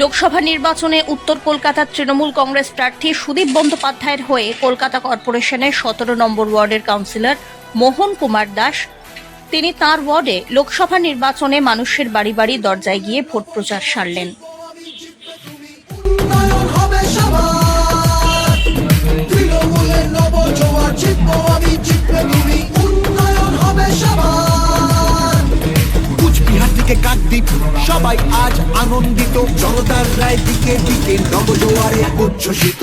লোকসভা নির্বাচনে উত্তর কলকাতার তৃণমূল কংগ্রেস প্রার্থী সুদীপ বন্দ্যোপাধ্যায়ের হয়ে কলকাতা কর্পোরেশনের সতেরো নম্বর ওয়ার্ডের কাউন্সিলর মোহন কুমার দাস। তিনি তার ওয়ার্ডে লোকসভা নির্বাচনে মানুষের বাড়ি বাড়ি দরজায় গিয়ে ভোট প্রচার সারলেন। নবজোয়ারে উচ্ছ্বসিত।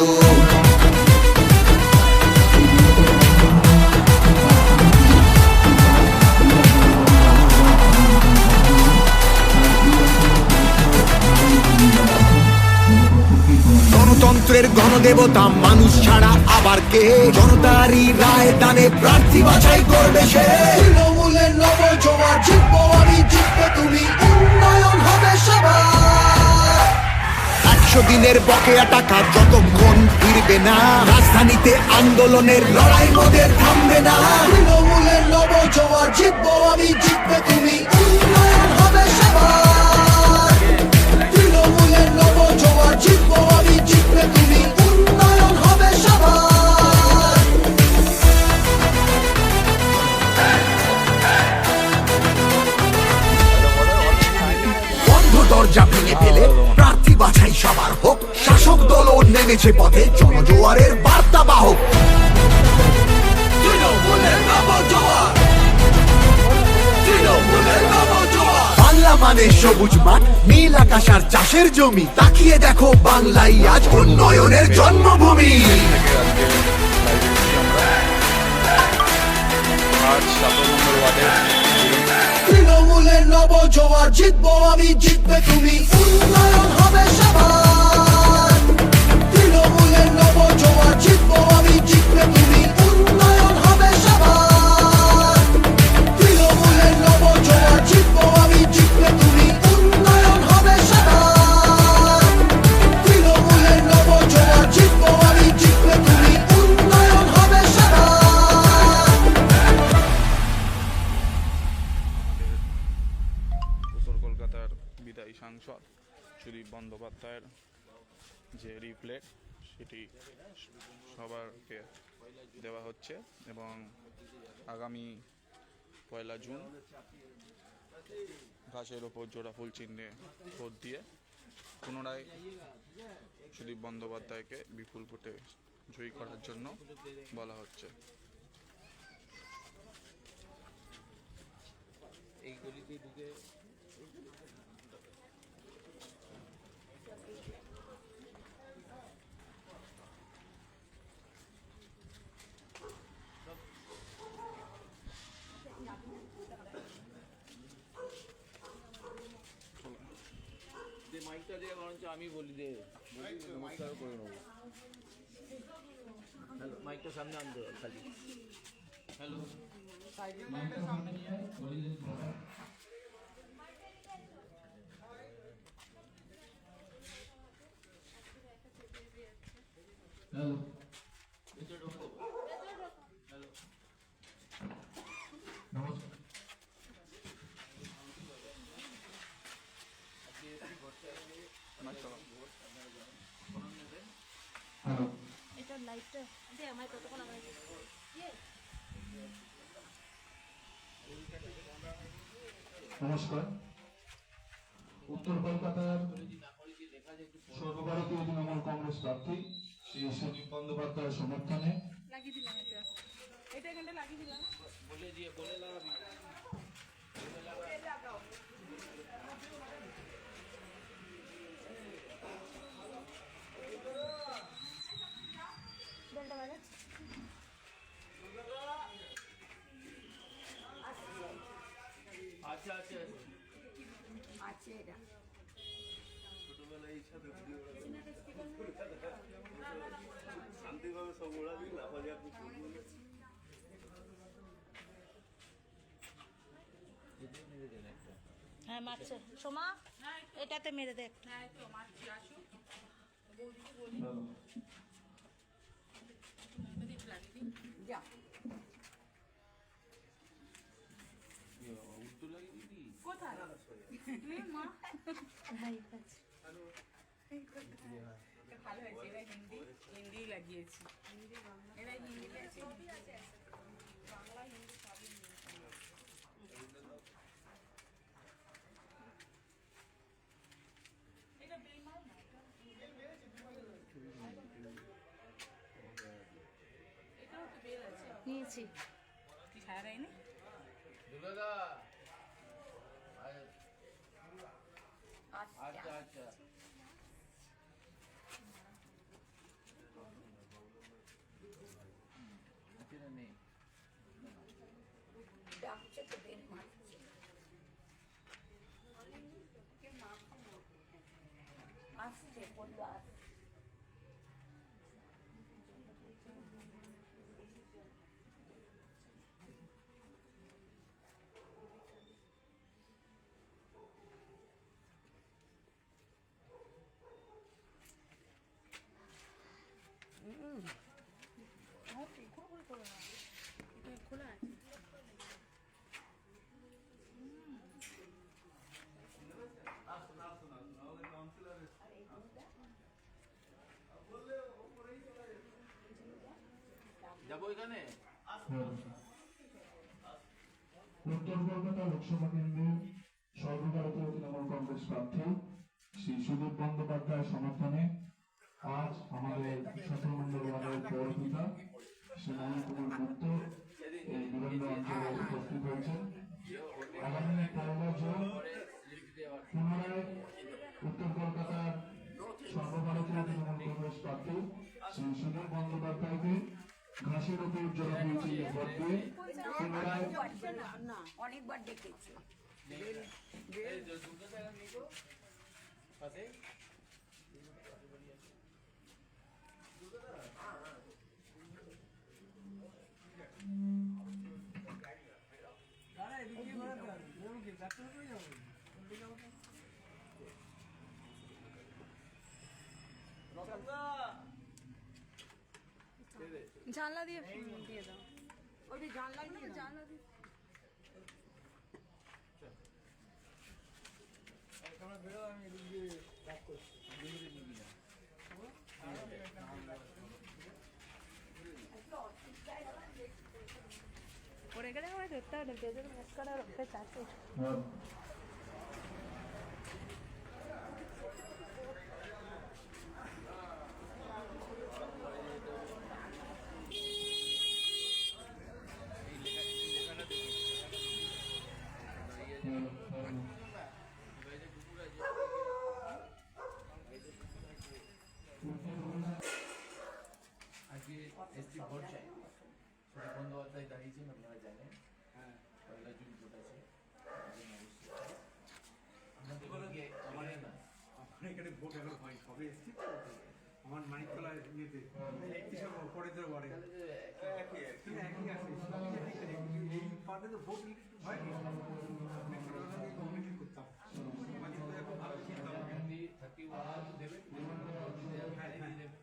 গণতন্ত্রের গণদেবতা মানুষ ছাড়া আবার কে? জনতারই রায় দানে প্রার্থী বাছাই করবে সে। তৃণমূলের নবজোয়ার জিতবো আমি জিতবে তুমি, উন্নয়ন হবে সবার। একশো দিনের বকেয়া টাকা যতক্ষণ ফিরবে না, রাজধানীতে আন্দোলনের লড়াই মোদের থামবে না। তৃণমূলের নবজোয়ার জিতবো, আমি জিতবে তুমি। নেমেছে পথে জনজোয়ারের বার্তা বাহক। তৃণমূলের নবজোয়ার। বাংলা মানে সবুজ মাঠ নীল আকাশ আর চাষের জমি। তাকিয়ে দেখো বাংলাই আজ উন্নয়নের জন্মভূমি। তৃণমূলের নবজোয়ার জিতবো আমি জিতবে তুমি। উন্নয়ন হবে সবার। তৃণমূলের নবজোয়ার জিতবো আমি জিতবে তুমি হচ্ছে এবং আগামী পয়লা জুন ঘাসের ওপর জোড়া ফুল চিহ্নে ভোট দিয়ে পুনরায় সুদীপ বন্দ্যোপাধ্যায়কে বিপুল ভোটে জয়ী করার জন্য বলা হচ্ছে। যে মাইকটা দিয়ে বরঞ্চ আমি বলি দে বলি দে, নমস্কার করে নেব হ্যালো মাইকটা সামনে আনতে হবে খালি হ্যালো এটা দে আমার কতক্ষণ আমার নমস্কার। উত্তর কলকাতার সর্বভারতীয় তৃণমূল কংগ্রেস প্রার্থী শ্রী সুদীপ বন্দ্যোপাধ্যায়ের সমর্থনে এটা এখানটা লাগিয়ে দিলাম। বলে দিয়ে বলে লাগাবি আচ্ছা আচ্ছা আছে এটা। শান্তিভাবে সব লাফালি আপনি হ্যাঁ মারছে। সোমা এটাতে মেরে দেখ যা। কোথায়? মা। ভালো হয়েছে এরা হিন্দি হিন্দি লাগিয়েছি। এরা হিন্দিতে আছে বাংলা হিন্দি সবই এটা বেমাল না এটাও তো বের আছে। নিয়েছি। কি দেয়নি দুর্গাদা আচ্ছা আচ্ছা আছে না নেই ডাকছে তো বের মারছে আসছে বলল উত্তর কলকাতা লোকসভা কেন্দ্রের সর্বভারতীয় তৃণমূল কংগ্রেস প্রার্থী শ্রী সুদীপ বন্দ্যোপাধ্যায়ের সমর্থনে আজ আমাদের নম্বর ওয়ার্ডের পৌরপিতা শ্রী মোহন কুমার গুপ্ত এই বিরন্দ অঞ্চলে উপস্থিত হয়েছেন। আগামী পয়লা জুন পুনরায় উত্তর কলকাতার সর্বভারতীয় তৃণমূল কংগ্রেস প্রার্থী শ্রী ঘাসের উপর জোড়া মিছিল ভোট দিয়ে। পুনরায় অনেকবার ডেকেছি দুর্গাদা নেই গো পাশে জানলা দিয়ে দিয়ে দাও। ওই জানলা দিয়ে জানলা দিয়ে পড়ে গেলে আমার ধরতে হবে রক্তের চাকরি ভোট এখন হয় কবে এসছি তো আমার মাইকলা ইয়েতে একত্রিশ পরে তো বাড়ে একই আছে এই পার্টে তো ভোট হয়নি আমি ছোটবেলা থেকে কমিটি করতাম মানিকতলা খুব ভালো চিনতাম থার্টি থার্টি ওয়ান দেবেন হ্যাঁ হ্যাঁ দেবেন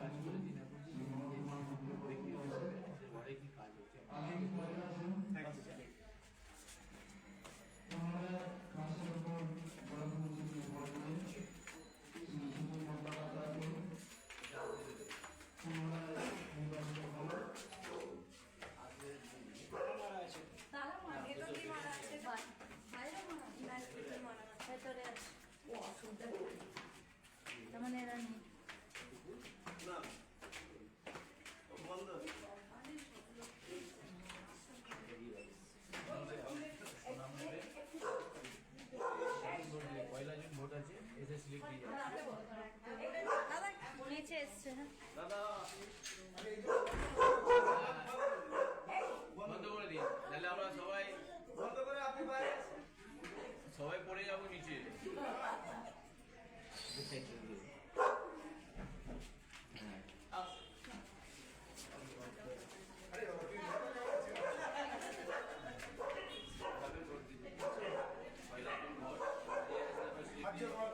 কাজ করে দিন এখন দেখি ঘরে কি কাজ হচ্ছে থ্যাংক ইউ পুনরায় ঘাসের উপর জোড়া মিছিল ভোট দিয়ে শ্রী সুদীপ বন্দ্যোপাধ্যায়কে পুনরায় নির্বাচিত হলো তালা মারা ভেতর দিয়ে মারা আছে বাইরে মারা না ভেতরে মারা ভেতরে আছে ও অসুবিধা তার মানে এরা নেই পয়লা জুন ভোট আছে এসে স্লিপ দাদা এসছে বন্ধ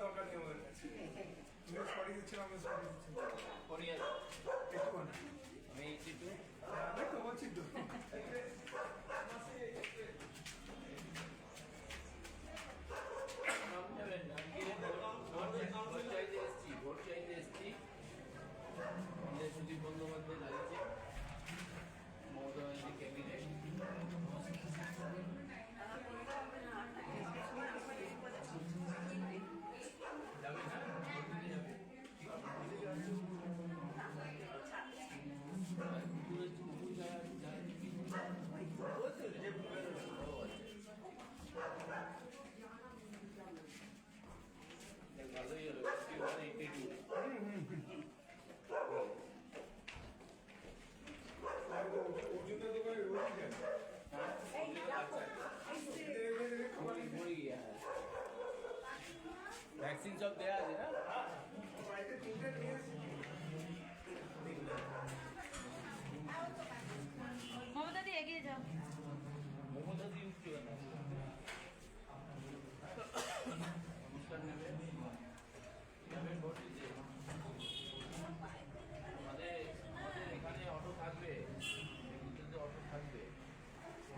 দরকার নেই আমাদের কাছে। নিউজ পাঠিয়ে দিচ্ছেন আমি পাঠিয়ে দিচ্ছি। কোরিয়ান একটু না আমি চিট্টু আমি তোমার চিট্টু ভোট চাইতে এসছি ভোট চাইতে এসছি। সুদীপ বন্দ্যোপাধ্যায় আছে না মমতা দি এগিয়ে যাও মমতা দি উঠছে না নমস্কার নেবে নেবে ভোট দিতে আমাদের আমাদের এখানে অটো থাকবে এগুলোতে অটো থাকবে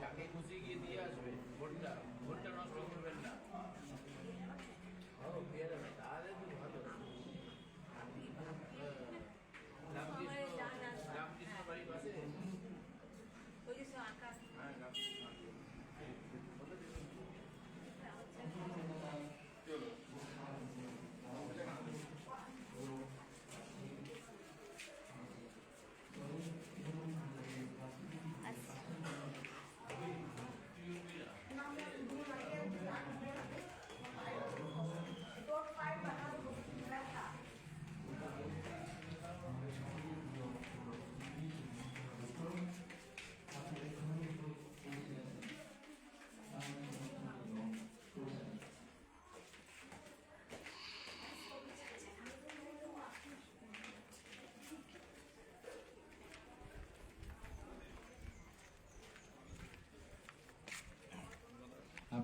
যাকে খুশি গিয়ে দিয়ে আসবে ভোটটা ভোটটা নষ্ট করবেন না ও পেয়ে যাবে তাহলে তো ভালো হ্যাঁ। রামকৃষ্ণ রামকৃষ্ণ বাড়ির পাশে ওই যে সে আঁকা হ্যাঁ রামকৃষ্ণ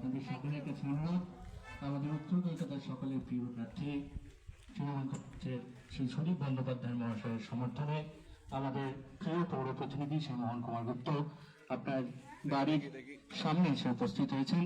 আপনাদের সকলের কাছে অনুরোধ আমাদের উত্তর কলকাতার সকলের প্রিয় প্রার্থী তৃণমূল কংগ্রেসের শ্রী সুদীপ বন্দ্যোপাধ্যায় মহাশয়ের সমর্থনে আমাদের প্রিয় পৌর প্রতিনিধি শ্রী মোহন কুমার গুপ্ত আপনার বাড়ির সামনে এসে উপস্থিত হয়েছেন।